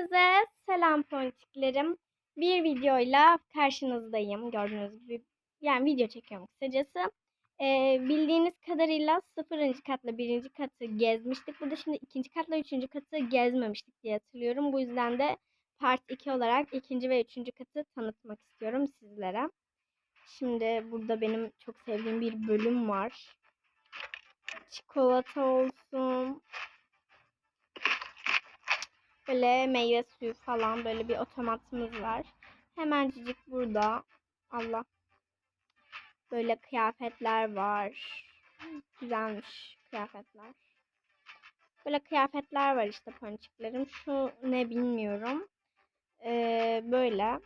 Herkese selam ponçiklerim. Bir videoyla karşınızdayım. Gördüğünüz gibi yani video çekiyorum kısacası. Ee, bildiğiniz kadarıyla sıfırıncı katla birinci katı gezmiştik. Burada şimdi ikinci katla üçüncü katı gezmemiştik diye hatırlıyorum. Bu yüzden de part 2 olarak ikinci ve üçüncü katı tanıtmak istiyorum sizlere. Şimdi burada benim çok sevdiğim bir bölüm var. Çikolata olsun, Böyle meyve suyu falan böyle bir otomatımız var. Hemencik burada. Allah. Böyle kıyafetler var. Güzelmiş kıyafetler. Böyle kıyafetler var işte ponçiklerim. Şu ne bilmiyorum. Ee, böyle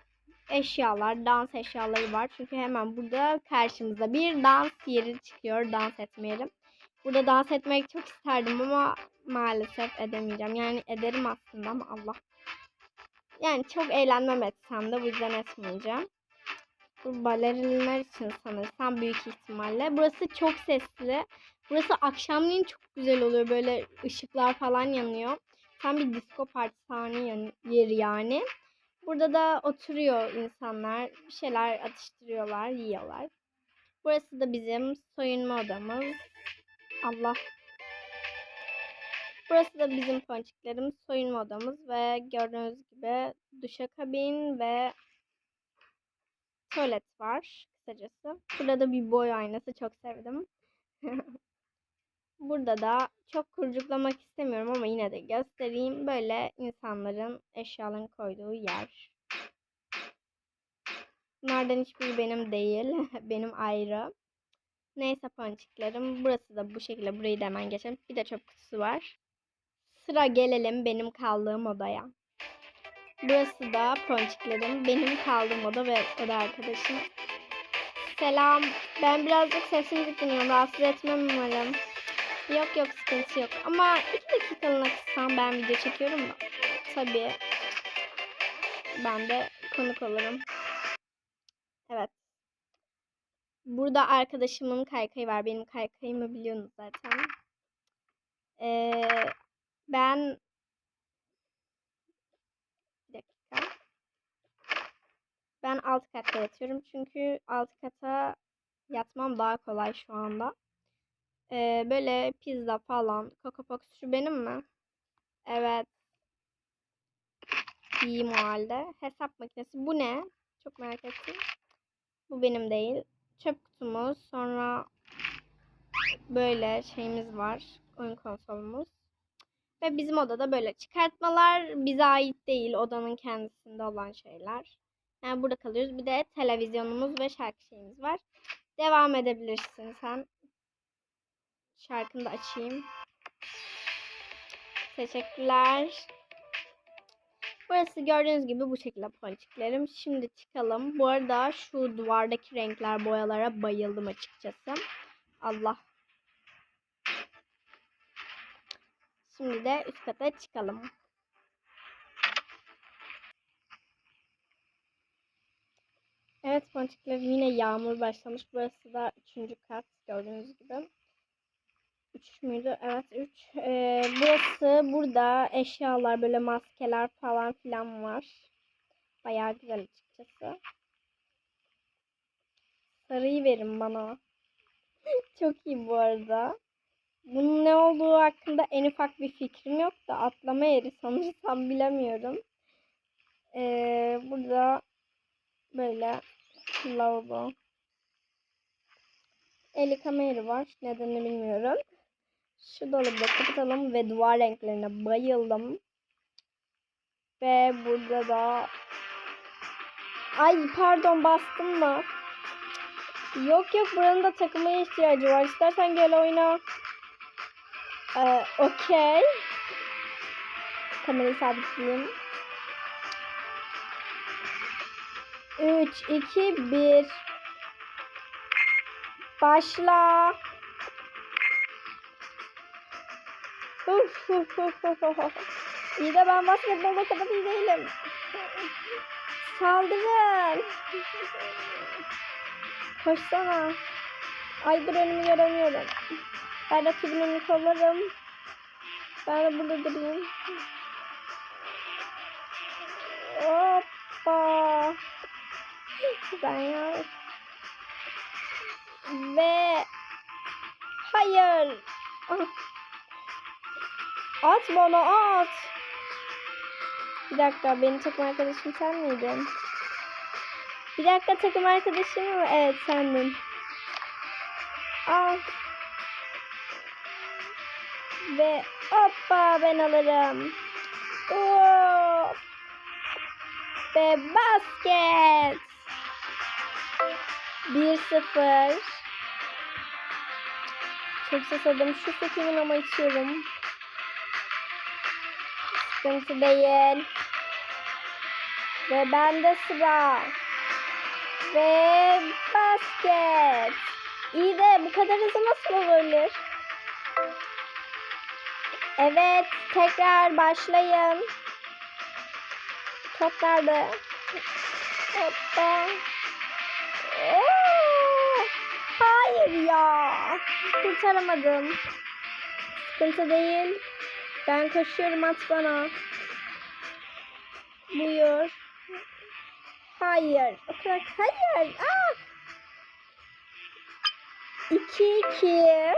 eşyalar, dans eşyaları var. Çünkü hemen burada karşımıza bir dans yeri çıkıyor. Dans etme yeri. Burada dans etmek çok isterdim ama maalesef edemeyeceğim. Yani ederim aslında ama Allah. Yani çok eğlenmem etsem de bu yüzden etmeyeceğim. Bu balerinler için sanırsam büyük ihtimalle. Burası çok sesli. Burası akşamleyin çok güzel oluyor. Böyle ışıklar falan yanıyor. Tam bir disco partisi yeri yani. Burada da oturuyor insanlar. Bir şeyler atıştırıyorlar, yiyorlar. Burası da bizim soyunma odamız. Allah. Burası da bizim ponçiklerimiz, soyunma odamız ve gördüğünüz gibi duşakabin ve tuvalet var kısacası. Burada da bir boy aynası çok sevdim. Burada da çok kurcuklamak istemiyorum ama yine de göstereyim. Böyle insanların eşyalarını koyduğu yer. Bunlardan hiçbiri benim değil. benim ayrı. Neyse ponçiklerim. Burası da bu şekilde. Burayı da hemen geçelim. Bir de çöp kutusu var. Sıra gelelim benim kaldığım odaya. Burası da ponçiklerim. Benim kaldığım oda ve oda arkadaşım. Selam. Ben birazcık sesimi dinliyorum. Rahatsız etmem umarım. Yok yok sıkıntı yok. Ama iki dakikalığına kıssam ben video çekiyorum da. Tabii. Ben de konuk olurum. Evet. Burada arkadaşımın kaykayı var. Benim kaykayımı biliyorsunuz zaten. Ee, ben bir dakika. Ben alt katta yatıyorum. Çünkü alt kata yatmam daha kolay şu anda. Ee, böyle pizza falan. Coco şu benim mi? Evet. İyiyim o halde. Hesap makinesi. Bu ne? Çok merak ettim. Bu benim değil çöp kutumuz. Sonra böyle şeyimiz var. Oyun konsolumuz. Ve bizim odada böyle çıkartmalar bize ait değil. Odanın kendisinde olan şeyler. Yani burada kalıyoruz. Bir de televizyonumuz ve şarkı şeyimiz var. Devam edebilirsin sen. Şarkını da açayım. Teşekkürler. Burası gördüğünüz gibi bu şekilde ponçiklerim. Şimdi çıkalım. Bu arada şu duvardaki renkler boyalara bayıldım açıkçası. Allah. Şimdi de üst kata çıkalım. Evet ponçiklerim yine yağmur başlamış. Burası da üçüncü kat gördüğünüz gibi. 3 müydü? Evet 3. Ee, burası burada eşyalar böyle maskeler falan filan var. Bayağı güzel açıkçası. Sarıyı verin bana. Çok iyi bu arada. Bunun ne olduğu hakkında en ufak bir fikrim yok da atlama yeri sanırsam bilemiyorum. Ee, burada böyle lavabo. El yıkama var. Nedenini bilmiyorum. Şu dolabı da kapatalım ve duvar renklerine bayıldım. Ve burada da Ay pardon bastım mı? Yok yok buranın da takımaya ihtiyacı var. İstersen gel oyna. Ee, Okey. Kamerayı sabitleyeyim. 3, 2, 1. Başla. Uf, uf, uf, uf, uf. İyi de ben basketbolda kadar iyi değilim. Saldırın. Koşsana. Ay dur önümü göremiyorum. Ben rakibin önünü kollarım. Ben de burada durayım. Hoppa. Ben ya. Ve hayır. Ah. At bana at. Bir dakika benim takım arkadaşım sen miydin? Bir dakika takım arkadaşım mı? Evet sendin. Al. Ve hoppa ben alırım. Hop. Ve basket. 1-0. Çok susadım. Şu su kimin ama içiyorum. Sıkıntı değil. Ve bende sıra. Ve basket. İyi de bu kadar hızlı nasıl olabilir? Evet, tekrar başlayın. Top nerede? Hoppa. Hayır ya. Kurtaramadım. Sıkıntı değil. Ben koşuyorum at bana. Buyur. Hayır. O hayır. Aa! 2-2.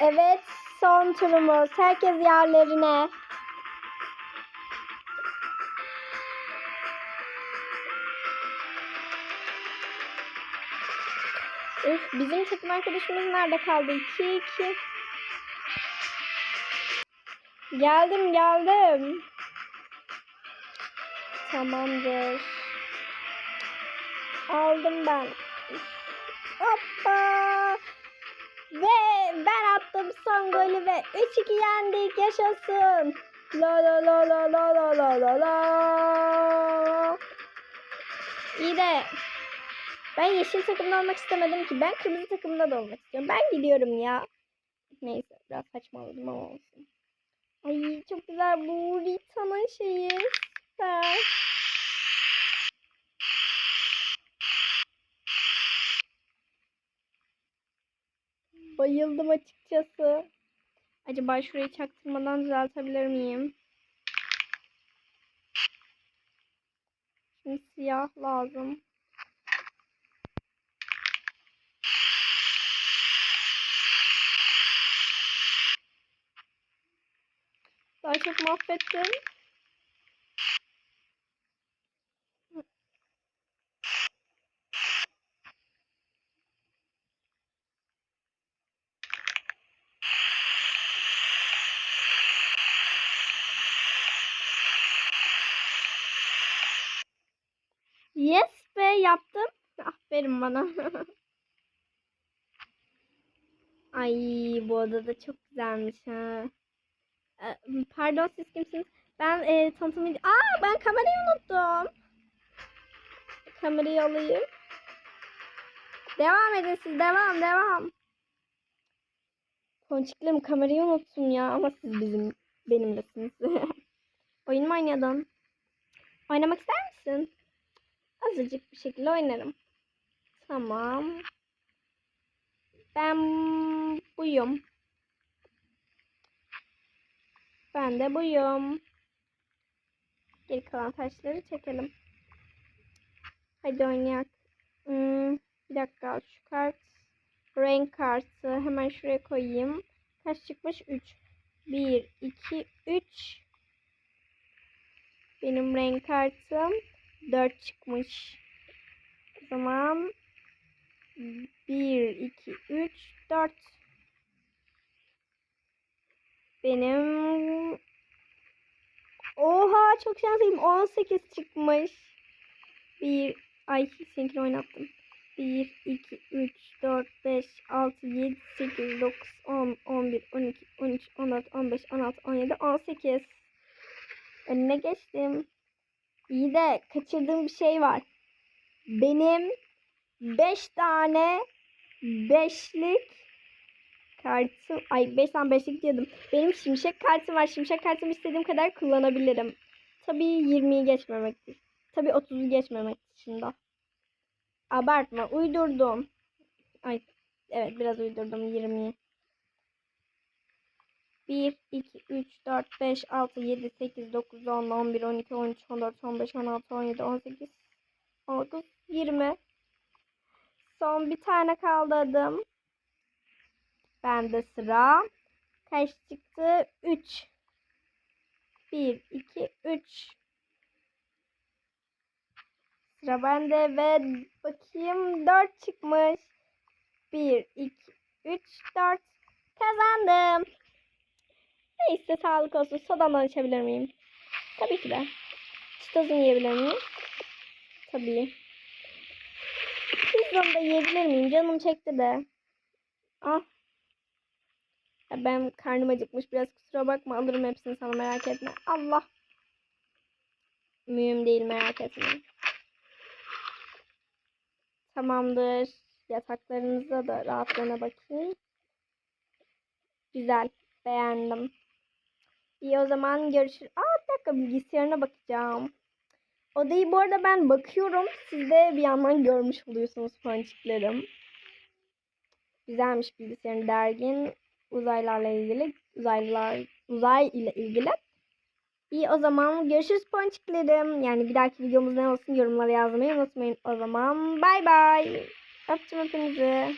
Evet son turumuz. Herkes yerlerine. Üf, bizim takım arkadaşımız nerede kaldı? 2-2. Geldim geldim. Tamamdır. Aldım ben. Hoppa. Ve ben attım son golü ve 3-2 yendik. Yaşasın. La la la la la la la la la. İyi de ben yeşil takımda olmak istemedim ki. Ben kırmızı takımda da olmak istiyorum. Ben gidiyorum ya. Neyse biraz saçmaladım ama olsun. Ay çok güzel bu Rita'nın şeyi. Süper. Bayıldım açıkçası. Acaba şurayı çaktırmadan düzeltebilir miyim? Şimdi siyah lazım. Daha çok mahvettim. Yes be yaptım. Aferin bana. Ay bu oda da çok güzelmiş ha. Ee, Pardon siz kimsiniz? Ben e, tanıtımı... Aa ben kamerayı unuttum. Kamerayı alayım. Devam edin siz devam devam. Ponçiklerim kamerayı unuttum ya ama siz bizim benimlesiniz. Oyun mu oynadın? Oynamak ister misin? Azıcık bir şekilde oynarım. Tamam. Ben buyum. Ben de buyum. Geri kalan taşları çekelim. Hadi oynayak. Hmm, bir dakika şu kart renk kartı hemen şuraya koyayım. Kaç çıkmış? 3. 1, 2, 3. Benim renk kartım 4 çıkmış. O zaman 1, 2, 3, 4. Benim Oha çok şanslıyım. 18 çıkmış. 1 ay seninkini oynattım. 1 2 3 4 5 6 7 8 9 10 11 12 13 14 15 16 17 18 Önüne geçtim. İyi de kaçırdığım bir şey var. Benim 5 tane beşlik kartım. Ay 5 tane beşlik diyordum. Benim şimşek kartım var. Şimşek kartımı istediğim kadar kullanabilirim. Tabii 20'yi geçmemek Tabii 30'u geçmemek dışında. Abartma. Uydurdum. Ay evet biraz uydurdum 20'yi. 1, 2, 3, 4, 5, 6, 7, 8, 9, 10, 11, 12, 13, 14, 15, 16, 17, 18, 19, 20. Son bir tane kaldı adım. Bende sıra. Kaç çıktı? 3. 1, 2, 3. Sıra bende ve bakayım 4 çıkmış. 1, 2, 3, 4. Kazandım. Neyse sağlık olsun. Sodadan içebilir miyim? Tabii ki de. Çitozunu yiyebilir miyim? Tabii. Pizzamı da yiyebilir miyim? Canım çekti de. Ah. Ben karnım acıkmış. Biraz kusura bakma. Alırım hepsini sana merak etme. Allah. Mühim değil merak etme. Tamamdır. Yataklarınıza da rahatlığına bakayım. Güzel. Beğendim. İyi o zaman görüşürüz. Aa bir dakika bilgisayarına bakacağım. Odayı bu arada ben bakıyorum. Siz de bir yandan görmüş oluyorsunuz ponçiklerim. Güzelmiş bilgisayarın dergin. Uzaylarla ilgili. Uzaylılar, uzay ile ilgili. İyi o zaman görüşürüz ponçiklerim. Yani bir dahaki videomuz ne olsun yorumlara yazmayı unutmayın. O zaman bay bay. Öptüm hepinizi.